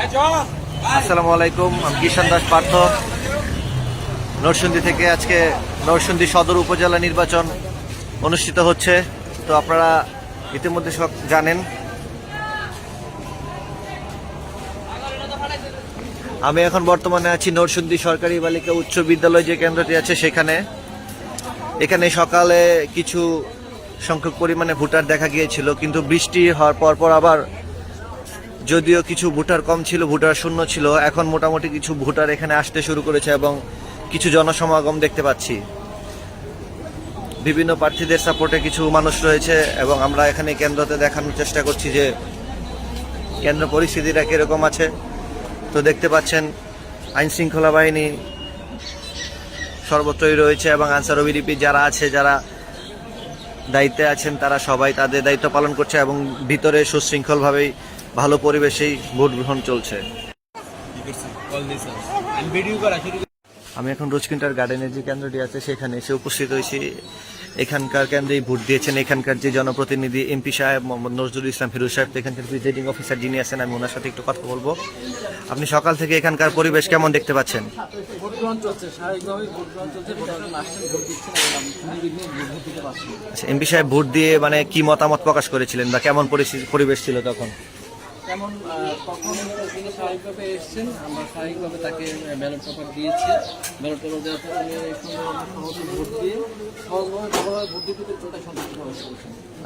আসসালামু আলাইকুম, আমি কিষান দাস পার্থ। নরসিংদী থেকে আজকে নরসিংদী সদর উপজেলা নির্বাচন অনুষ্ঠিত হচ্ছে। তো আপনারা ইতিমধ্যে সব জানেন। আমি এখন বর্তমানে আছি নরসিংদী সরকারি বালিকা উচ্চ বিদ্যালয় যে কেন্দ্রটি আছে সেখানে। এখানে সকালে কিছু সংখ্যক পরিমাণে ভোটার দেখা গিয়েছিল, কিন্তু বৃষ্টি হওয়ার পর পর আবার যদিও কিছু ভোটার কম ছিল, ভোটার শূন্য ছিল, এখন মোটামুটি কিছু ভোটার এখানে আসতে শুরু করেছে এবং কিছু জনসমাগম দেখতে পাচ্ছি। বিভিন্ন প্রার্থীদের সাপোর্টে কিছু মানুষ রয়েছে এবং আমরা এখানে কেন্দ্রতে দেখানোর চেষ্টা করছি যে কেন্দ্র পরিস্থিতিটা কীরকম আছে। তো দেখতে পাচ্ছেন, আইন শৃঙ্খলা বাহিনী সর্বত্রই রয়েছে এবং আনসার ওবিডিপি যারা আছে, যারা দায়িত্বে আছেন, তারা সবাই তাদের দায়িত্ব পালন করছে এবং ভিতরে সুশৃঙ্খলভাবেই ভালো পরিবেশেই ভোট গ্রহণ চলছে। আমি এখন রোজকিন্টার গার্ডেনের যে কেন্দ্রটি আছে সেখানে এসে উপস্থিত হয়েছি। এখানকার কেন্দ্রেই ভোট দিয়েছেন। এখানকার যে জনপ্রতিনিধি এমপি সাহেব মোহাম্মদ নজরুল ইসলাম ফিরোজ সাহেব এখানকার প্রিজাইডিং অফিসার যিনি আছেন আমি ওনার সাথে একটু কথা বলব। আপনি সকাল থেকে এখানকার পরিবেশ কেমন দেখতে পাচ্ছেন? আচ্ছা এমপি সাহেব ভোট দিয়ে মানে কি মতামত প্রকাশ করেছিলেন বা কেমন পরিবেশ ছিল তখন? তেমন আহ, তখন তিনি স্বাভাবিকভাবে এসেছেন আমরা স্বাভাবিকভাবে তাকে ব্যালট পেপার দিয়েছি। ব্যালট পেপার দেওয়ার পর উনি সহজে ভোট দিয়ে সহজভাবে ভালোভাবে ভোট দিতে ওটাই সন্তুষ্ট করেছেন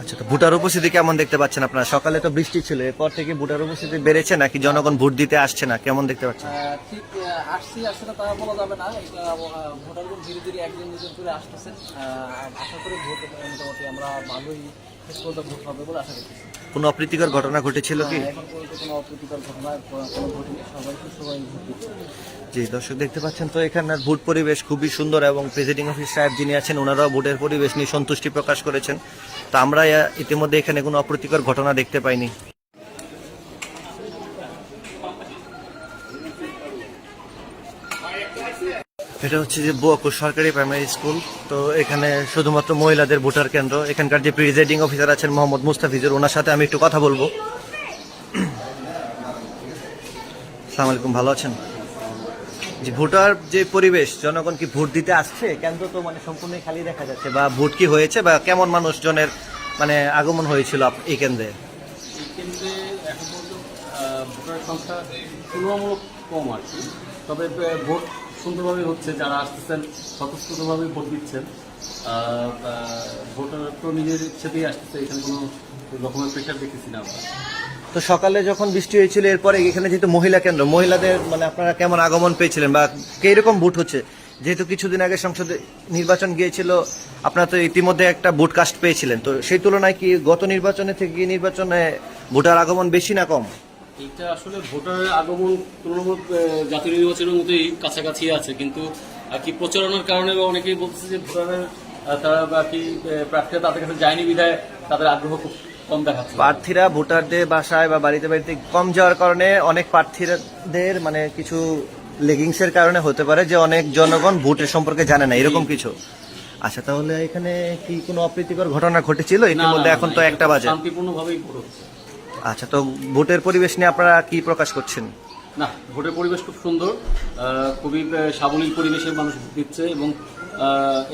আচ্ছা তো ভোটার উপস্থিতি কেমন দেখতে পাচ্ছেন আপনারা? সকালে তো বৃষ্টি ছিল এরপর থেকে ভোটার উপস্থিতি বেড়েছে নাকি জনগণ ভোট দিতে আসছে না? কেমন দেখতে পাচ্ছেন? ঠিক আসছি আসছে না তা বলা যাবে না। এটা ভোটারগণ ধীরে ধীরে একজন দুজন করে আসতেছেন। আশা করি ভোট মোটামুটি আমরা ভালোই শেষ পর্যন্ত ভোট হবে বলে আশা করতেছি। কোনো অপ্রীতিকর ঘটনা ঘটেছিল কি? এখন পর্যন্ত কোনো অপ্রীতিকর ঘটনা কোনো ঘটেনি। সবাই সবাই ভোট দিচ্ছে। জি দর্শক দেখতে পাচ্ছেন তো এখানকার ভোট পরিবেশ খুবই সুন্দর এবং প্রেসিডিং অফিস সাহেব যিনি আছেন ওনারাও ভোটের পরিবেশ নিয়ে সন্তুষ্টি প্রকাশ করেছেন। তো আমরা ইতিমধ্যে এখানে কোনো অপ্রীতিকর ঘটনা দেখতে পাইনি। এটা হচ্ছে যে বুয়াকুর সরকারি প্রাইমারি স্কুল তো এখানে শুধুমাত্র মহিলাদের ভোটার কেন্দ্র। এখানকার যে প্রিজাইডিং অফিসার আছেন মোহাম্মদ মুস্তাফিজুর, ওনার সাথে আমি একটু কথা বলব। সালাম আলাইকুম, ভালো আছেন? যে ভোটার যে পরিবেশ, জনগণ কি ভোট দিতে আসছে? কেন্দ্র তো মানে সম্পূর্ণ খালি দেখা যাচ্ছে। বা ভোট কি হয়েছে? বা কেমন মানুষজনের মানে আগমন হয়েছিল এই কেন্দ্রে? ভোটার সংখ্যা তুলনামূলক কম আর কি। তবে ভোট সুন্দরভাবে হচ্ছে, যারা আসতেছেন স্বতঃস্ফূর্তভাবে ভোট দিচ্ছেন। ভোটার তো নিজের ইচ্ছেতেই আসতেছে, এখানে কোনো রকমের প্রেশার দেখতেছি না আমরা। তো সকালে যখন বৃষ্টি হয়েছিল, এরপরে এখানে যেহেতু মহিলা কেন্দ্র, মহিলাদের মানে আপনারা কেমন আগমন পেয়েছিলেন বা কীরকম ভোট হচ্ছে? যেহেতু কিছুদিন আগে সংসদে নির্বাচন গিয়েছিল, আপনারা তো ইতিমধ্যে একটা ভোট কাস্ট পেয়েছিলেন। তো সেই তুলনায় কি গত নির্বাচনে থেকে নির্বাচনে ভোটার আগমন বেশি না কম? এটা আসলে ভোটারের আগমন তুলনামূলক জাতীয় নির্বাচনের মতোই কাছাকাছি আছে কিন্তু আর কি প্রচারণার কারণে বা অনেকেই বলতেছে যে ভোটারের তারা বা কি প্রার্থীরা তাদের কাছে যায়নি বিধায় তাদের আগ্রহ খুব কম দেখাচ্ছে। প্রার্থীরা ভোটারদের বাসায় বা বাড়িতে বাড়িতে কম যাওয়ার কারণে অনেক প্রার্থীদের মানে কিছু লেগিংসের কারণে হতে পারে যে অনেক জনগণ ভোটের সম্পর্কে জানে না এরকম কিছু। আচ্ছা তাহলে এখানে কি কোনো অপ্রীতিকর ঘটনা ঘটেছিল? ইতিমধ্যে এখন তো একটা বাজে। শান্তিপূর্ণভাবেই ভোট হচ্ছে আচ্ছা তো ভোটের পরিবেশ নিয়ে আপনারা কি প্রকাশ করছেন? না ভোটের পরিবেশ খুব সুন্দর। খুবই সাবলীল পরিবেশে মানুষ ভোট দিচ্ছে এবং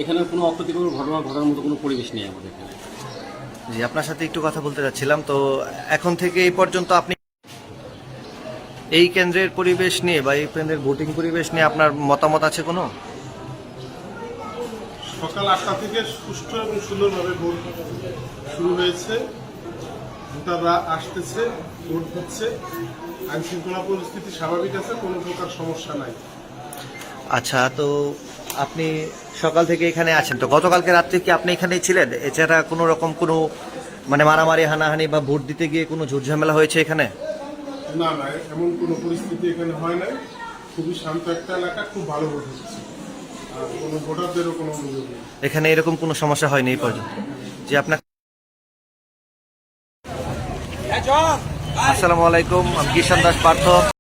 এখানে কোনো অপ্রীতিকর ঘটনা ঘটার মতো কোনো পরিবেশ নেই আমাদের এখানে। জি আপনার সাথে একটু কথা বলতে চাচ্ছিলাম তো এখন থেকে এই পর্যন্ত আপনি এই কেন্দ্রের পরিবেশ নিয়ে বা এই কেন্দ্রের ভোটিং পরিবেশ নিয়ে আপনার মতামত আছে কোনো? সকাল আটটা থেকে সুষ্ঠু এবং সুন্দরভাবে ভোট শুরু হয়েছে। ভোটাররা আসতেছে ভোট দিচ্ছে। আইন শৃঙ্খলা পরিস্থিতি স্বাভাবিক আছে কোনো প্রকার সমস্যা নাই। আচ্ছা তো আপনি সকাল থেকে এখানে আছেন তো গতকালকে রাত্রে কি আপনি এখানেই ছিলেন? এছাড়া কোনো রকম কোনো মানে মারামারি হানাহানি বা ভোট দিতে গিয়ে কোনো ঝুট ঝামেলা হয়েছে এখানে? না না এমন কোনো পরিস্থিতি এখানে হয় নাই। খুবই শান্ত একটা এলাকা খুব ভালো ভোট হচ্ছে। আর কোনো ভোটারদেরও কোনো অভিযোগ নেই। এখানে এরকম কোনো সমস্যা হয়নি এই পর্যন্ত? যে আপনার আসসালামু আলাইকুম আমি কিষান দাস পার্থ।